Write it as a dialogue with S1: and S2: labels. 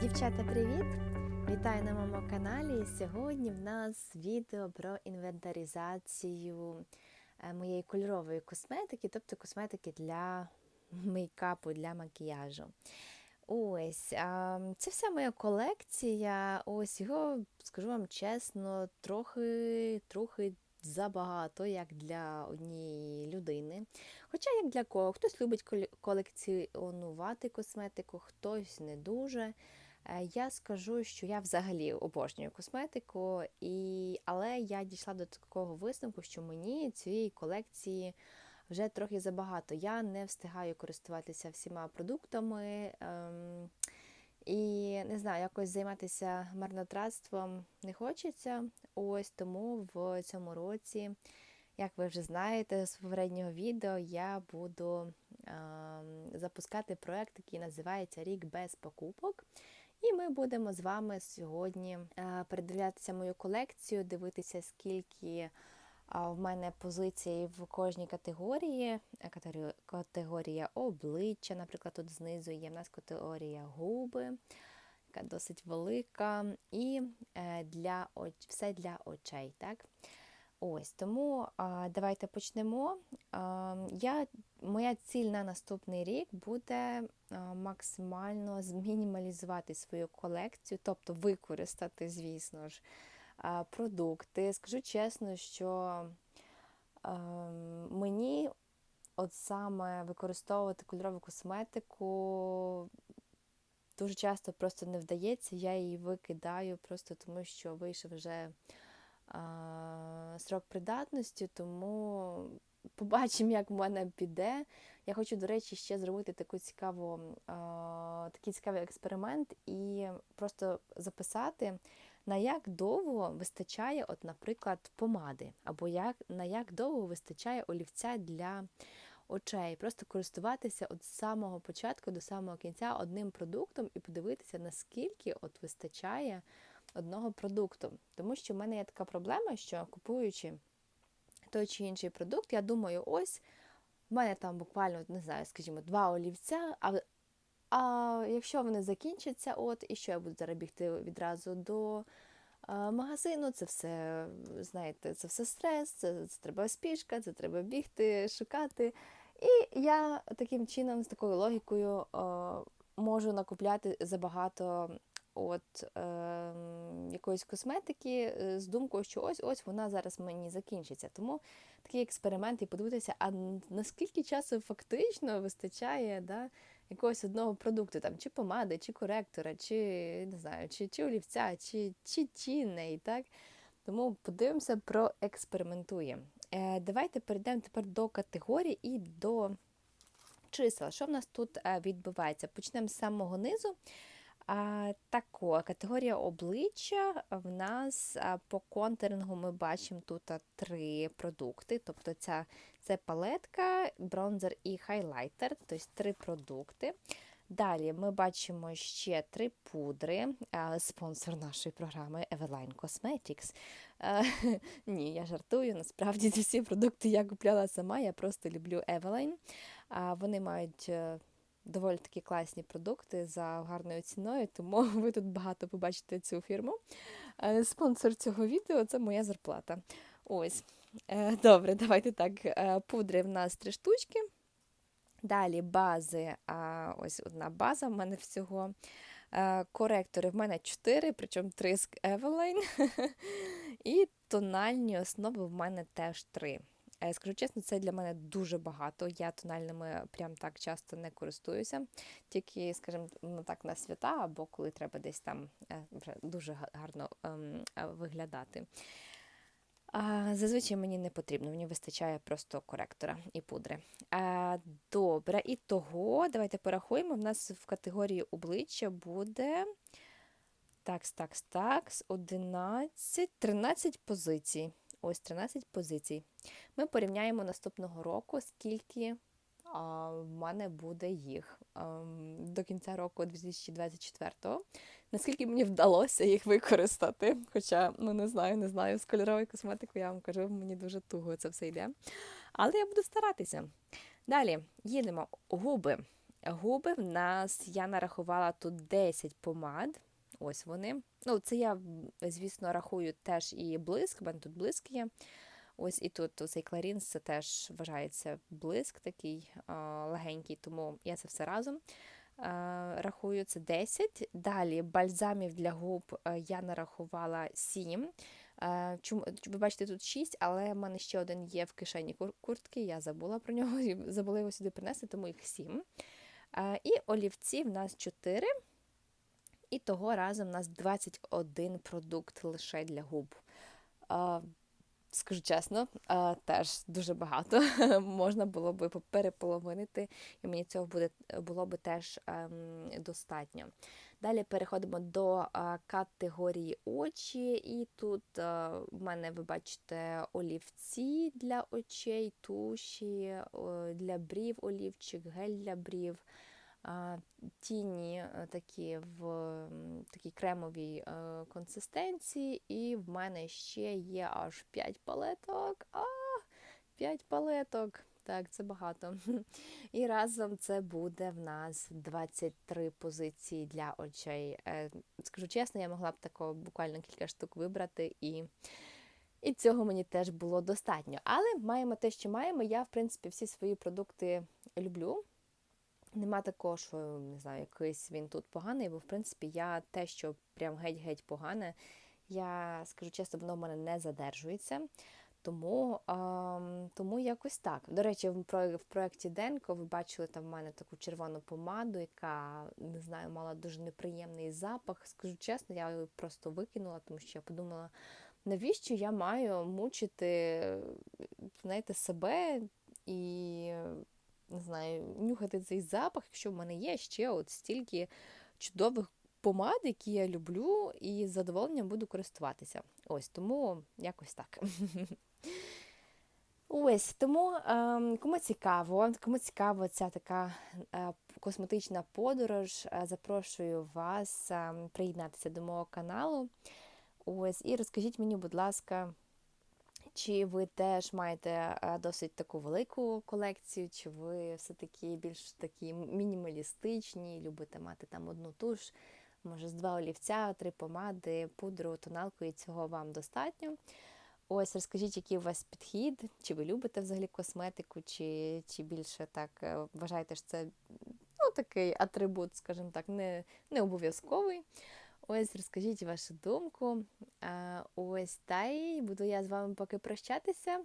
S1: Дівчата, привіт! Вітаю на моєму каналі. Сьогодні в нас відео про інвентаризацію е, моєї кольорової косметики, тобто косметики для мейкапу, для макіяжу. Ось, це вся моя колекція. Ось його, скажу вам чесно, трохи, трохи забагато, як для однієї людини. Хоча як для кого, хтось любить колекціонувати косметику, хтось не дуже. Е, Я скажу, що я взагалі обожнюю косметику, і... але я дійшла до такого висновку, що мені цієї колекції вже трохи забагато. Я не встигаю користуватися всіма продуктами. Ем... І не знаю, якось займатися марнотратством не хочеться. Ось тому в цьому році, як ви вже знаєте з попереднього відео, я буду ем, запускати проект, який називається Рік без покупок. І ми будемо з вами сьогодні е, передивлятися мою колекцію, дивитися, скільки в мене позицій в кожній категорії. Е, Категорія обличчя, наприклад, тут знизу є в нас категорія губи, яка досить велика, і е, для все для очей. Так? Ось тому а, давайте почнемо. А, я, моя ціль на наступний рік буде а, максимально змінімалізувати свою колекцію, тобто використати, звісно ж, а, продукти. Скажу чесно, що а, мені от саме використовувати кольорову косметику дуже часто просто не вдається. Я її викидаю просто тому, що вийшов вже срок придатності, тому побачимо, як в мене піде. Я хочу, до речі, ще зробити таку цікаву, такий цікавий експеримент і просто записати, на як довго вистачає, от, наприклад, помади, або як, на як довго вистачає олівця для очей. Просто користуватися з самого початку до самого кінця одним продуктом і подивитися, наскільки от вистачає одного продукту. Тому що в мене є така проблема, що купуючи той чи інший продукт, я думаю, ось в мене там буквально, не знаю, скажімо, два олівця, а, а якщо вони закінчаться, от, і що я буду зараз бігти відразу до а, магазину, це все, знаєте, це все стрес, це, це треба спішка, це треба бігти, шукати. І я таким чином, з такою логікою, е, можу накупляти забагато от, е, якоїсь косметики е, з думкою, що ось ось вона зараз мені закінчиться. Тому такий експеримент і подивитися, а наскільки часу фактично вистачає да, якогось одного продукту, там, чи помади, чи коректора, чи не знаю, чи, чи олівця, чи, чи тіней, так? Тому подивимося, проекспериментуємо. Е, давайте перейдемо тепер до категорій і до чисел. Що в нас тут е, відбувається? Почнемо з самого низу. Тако, категорія обличчя в нас по контурингу ми бачимо тут три продукти. Тобто ця, це палетка, бронзер і хайлайтер, тобто три продукти. Далі ми бачимо ще три пудри. Спонсор нашої програми Eveline Cosmetics. Ні, я жартую. Насправді ці всі продукти я купляла сама, я просто люблю Eveline. Вони мають е, доволі такі класні продукти за гарною ціною, тому ви тут багато побачите цю фірму. Е, Спонсор цього відео це моя зарплата. Ось. Е, Добре, давайте так. Е, Пудри в нас три штучки. Далі бази, ось одна база в мене всього. Коректори в мене 4, причому 3 з Eveline. І тональні основи в мене теж 3. Е, Скажу чесно, це для мене дуже багато. Я тональними прям так часто не користуюся, тільки, скажімо, ну, так на свята або коли треба десь там е, дуже гарно ем, е, виглядати. Зазвичай мені не потрібно, мені вистачає просто коректора і пудри. Добре, і того, давайте порахуємо. В нас в категорії обличчя буде такс, такс, такс, 11, 13 позицій. Ось 13 позицій. Ми порівняємо наступного року, скільки а, в мене буде їх ем, до кінця року 2024-го. Наскільки мені вдалося їх використати. Хоча, ну не знаю, не знаю, з кольоровою косметикою я вам кажу, мені дуже туго це все йде. Але я буду старатися. Далі їдемо губи. губи. В нас я нарахувала тут 10 помад. Ось вони. Ну, це я, звісно, рахую теж і блиск, мене тут блиск є. Ось і тут цей кларінс це теж вважається блиск такий легенький, тому я це все разом рахую. Це 10. Далі бальзамів для губ я нарахувала 7. Чому, ви бачите, тут 6, але в мене ще один є в кишені куртки, я забула про нього, забула його сюди принести, тому їх 7. І олівці в нас 4. І того разом у нас 21 продукт лише для губ. Скажу чесно, теж дуже багато. Можна було би переполовинити, і мені цього буде, було би теж ем, достатньо. Далі переходимо до категорії очі, і тут в мене ви бачите олівці для очей, туші, для брів олівчик, гель для брів. Тіні е, такі в такій кремовій е, консистенції, і в мене ще є аж 5 палеток. А, 5 палеток. Так, це багато. І разом це буде в нас 23 позиції для очей. Е, Скажу чесно, я могла б такого буквально кілька штук вибрати, і, і цього мені теж було достатньо. Але маємо те, що маємо. Я, в принципі, всі свої продукти люблю. Нема такого, що не знаю, якийсь він тут поганий, бо в принципі я те, що прям геть-геть погане, я скажу чесно, воно в мене не задержується. Тому, ем, тому якось так. До речі, в, в проєкті Денко ви бачили там в мене таку червону помаду, яка не знаю, мала дуже неприємний запах. Скажу чесно, я її просто викинула, тому що я подумала, навіщо я маю мучити знаєте, себе і не знаю, нюхати цей запах, якщо в мене є ще от стільки чудових помад, які я люблю, і з задоволенням буду користуватися. Ось тому якось так. Ось тому ем, кому цікаво, кому цікаво ця така е, косметична подорож, е, запрошую вас е, приєднатися до мого каналу. Ось, і розкажіть мені, будь ласка, чи ви теж маєте е, досить таку велику колекцію, чи ви все-таки більш такі мінімалістичні, любите мати там одну туш, може з два олівця, три помади, пудру, тоналку, і цього вам достатньо. Ось розкажіть, який у вас підхід, чи ви любите взагалі косметику, чи, чи більше так е, вважаєте, що це ну, такий атрибут, скажімо так, не, не обов'язковий. Ось розкажіть вашу думку. Ось та й буду я з вами поки прощатися.